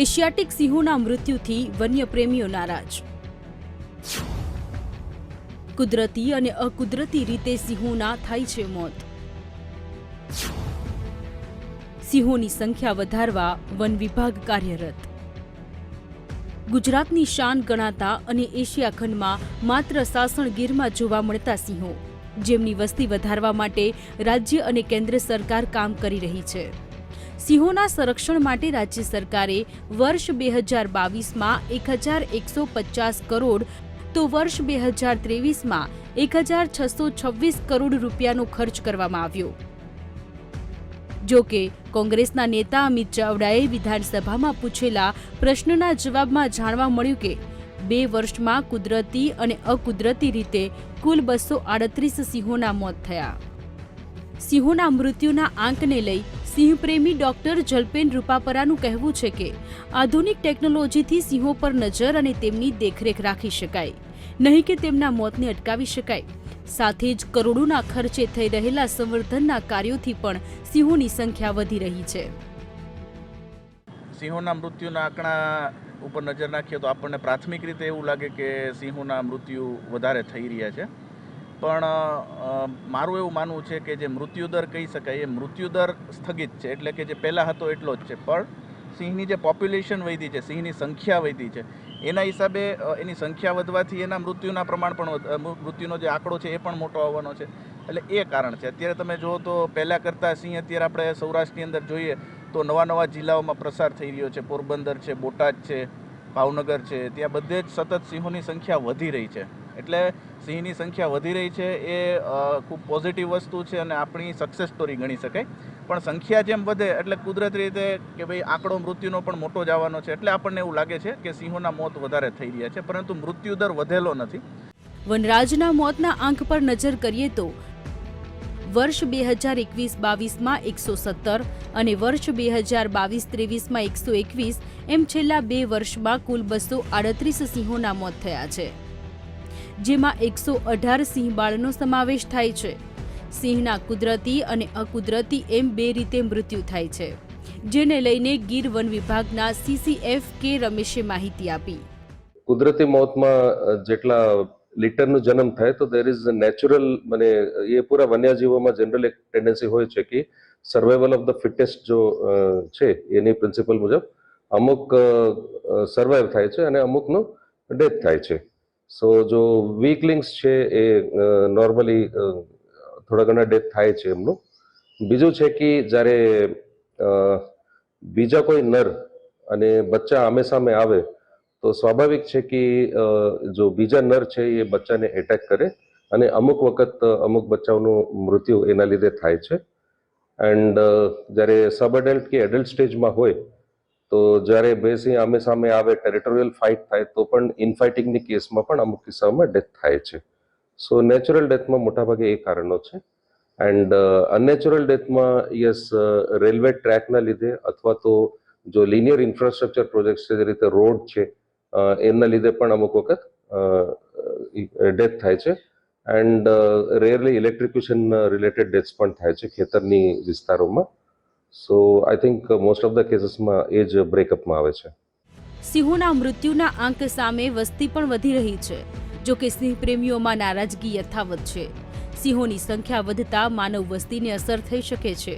Asiatic સિંહોના મૃત્યુથી વન્યપ્રેમીઓ નારાજ. કુદરતી અને અકુદરતી રીતે સિંહોના થાય છે મોત. સિંહોની સંખ્યા વધારવા વન વિભાગ કાર્યરત. ગુજરાતની શાન ગણાતા અને એશિયા ખંડમાં માત્ર સાસણગીરમાં જોવા મળતા સિંહો, જેમની વસ્તી વધારવા માટે રાજ્ય અને કેન્દ્ર સરકાર કામ કરી રહી છે. સિંહોના સંરક્ષણ માટે રાજ્ય સરકારે વર્ષ બે હજાર બાવીસમાં એક હજાર એકસો પચાસ કરોડ, તો વર્ષ બે હજાર ત્રેવીસમાં એક હજાર છસો છવ્વીસ કરોડ રૂપિયાનો ખર્ચ કરવામાં આવ્યો. જો કે, કોંગ્રેસના નેતા અમિત ચાવડાએ વિધાનસભામાં પૂછેલા પ્રશ્નના જવાબમાં જાણવા મળ્યું કે, બે વર્ષમાં કુદરતી અને અકુદરતી રીતે કુલ બસો આડત્રીસ સિંહોના મોત થયા. સિંહોના મૃત્યુના આંકને લઈ સિંહપ્રેમી ડોક્ટર જલપેન રૂપાપરાનું કહેવું છે કે, આધુનિક ટેકનોલોજીથી સિંહો પર નજર અને તેમની દેખરેખ રાખી શકાય. નહીં કે તેમના મોતને અટકાવી શકાય. સાથે જ કરોડોના ખર્ચે થઈ રહેલા સંવર્ધનના કાર્યોથી પણ સિંહોની સંખ્યા વધી રહી છે. સિંહોના મૃત્યુના આંકડા ઉપર નજર નાખીએ તો આપણને પ્રાથમિક રીતે એવું લાગે કે સિંહોના મૃત્યુ વધારે થઈ રહ્યા છે. પણ મારું એવું માનવું છે કે જે મૃત્યુદર કહી શકાય, એ મૃત્યુદર સ્થગિત છે. એટલે કે જે પહેલાં હતો એટલો જ છે. પણ સિંહની જે પોપ્યુલેશન વધી છે, સિંહની સંખ્યા વધી છે, એના હિસાબે એની સંખ્યા વધવાથી એના મૃત્યુના પ્રમાણ પણ મૃત્યુનો જે આંકડો છે એ પણ મોટો આવવાનો છે. એટલે એ કારણ છે. અત્યારે તમે જુઓ તો પહેલાં કરતાં સિંહ અત્યારે આપણે સૌરાષ્ટ્રની અંદર જોઈએ તો નવા નવા જિલ્લાઓમાં પ્રસાર થઈ રહ્યો છે. પોરબંદર છે, બોટાદ છે, ભાવનગર છે. ત્યાં બધે જ સતત સિંહોની સંખ્યા વધી રહી છે. એટલે સિંહની સંખ્યા વધી રહી છે, એ ખૂબ પોઝિટિવ વસ્તુ છે અને આપણી સક્સેસ સ્ટોરી ગણી શકાય. પણ સંખ્યા જેમ વધે એટલે કુદરતી રીતે કે ભાઈ આંકડો મૃત્યુનો પણ મોટો જ આવવાનો છે, એટલે આપણને એવું લાગે છે કે સિંહોના મોત વધારે થઈ રહ્યા છે, પરંતુ મૃત્યુદર વધેલો નથી. વનરાજના મોતના આંક પર નજર કરીએ તો વર્ષ બે હજાર એકવીસ બાવીસમાં એકસો સત્તર અને વર્ષ બે હજાર બાવીસ ત્રેવીસમાં એકસો એકવીસ, એમ છેલ્લા બે વર્ષમાં કુલ બસો આડત્રીસ સિંહોના મોત થયા છે. જેમાં એકસો અઢાર સિંહ બાળનો સમાવેશ થાય છે. સિંહના કુદરતી અને અકુદરતી એમ બે રીતે મૃત્યુ થાય છે. જેને લઈને ગીર વન વિભાગના સીસીએફ કે રમેશે માહિતી આપી. કુદરતી મોતમાં જેટલા લીટરનો જન્મ થાય તો દેર ઇઝ નેચરલ મને, એ પૂરા વન્યજીવોમાં જનરલ એક ટેન્ડન્સી હોય છે કે સર્વાઈવલ ઓફ ધ ફિટેસ્ટ જો છે, એની પ્રિન્સિપલ મુજબ અમુક સર્વાઈવ થાય છે અને અમુકનો ડેથ થાય છે. સો જો વીકલિંગ્સ છે એ નોર્મલી થોડા ઘણા ડેથ થાય છે એમનું. બીજું છે કે જ્યારે બીજા કોઈ નર અને બચ્ચા આમે સામે આવે, તો સ્વાભાવિક છે કે જો બીજા નર છે એ બચ્ચાને એટેક કરે અને અમુક વખત અમુક બચ્ચાઓનું મૃત્યુ એના લીધે થાય છે. એન્ડ જ્યારે સબ એડલ્ટ કે એડલ્ટ સ્ટેજમાં હોય તો જ્યારે બે સિંહ આમે સામે આવે ટેરિટોરિયલ ફાઇટ થાય, તો પણ ઇનફાઇટિંગની કેસમાં પણ અમુક કિસ્સાઓમાં ડેથ થાય છે. સો નેચરલ ડેથમાં મોટાભાગે એ કારણો છે. એન્ડ અનનેચરલ ડેથમાં યસ રેલવે ટ્રેકના લીધે અથવા તો જો લિનિયર ઇન્ફ્રાસ્ટ્રક્ચર પ્રોજેક્ટ છે, જે રીતે રોડ છે એમના લીધે પણ અમુક વખત ડેથ થાય છે. And rarely electrocution related deaths પણ થાય છે ખેતરની વિસ્તારોમાં. So I think most of the કેસીસમાં એ જ બ્રેકઅપમાં આવે છે. સિંહોના મૃત્યુના આંક સામે વસ્તી પણ વધી રહી છે. જો કે સિંહ પ્રેમીઓમાં નારાજગી યથાવત છે. સિંહોની સંખ્યા વધતા માનવ વસ્તીને અસર થઈ શકે છે.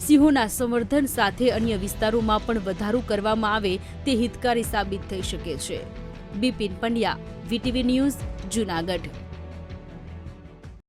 સિંહોના સંવર્ધન સાથે અન્ય વિસ્તારોમાં પણ વધારો કરવામાં આવે તે હિતકારી સાબિત થઈ શકે છે. Bipin Pandya, VTV news, Junagadh.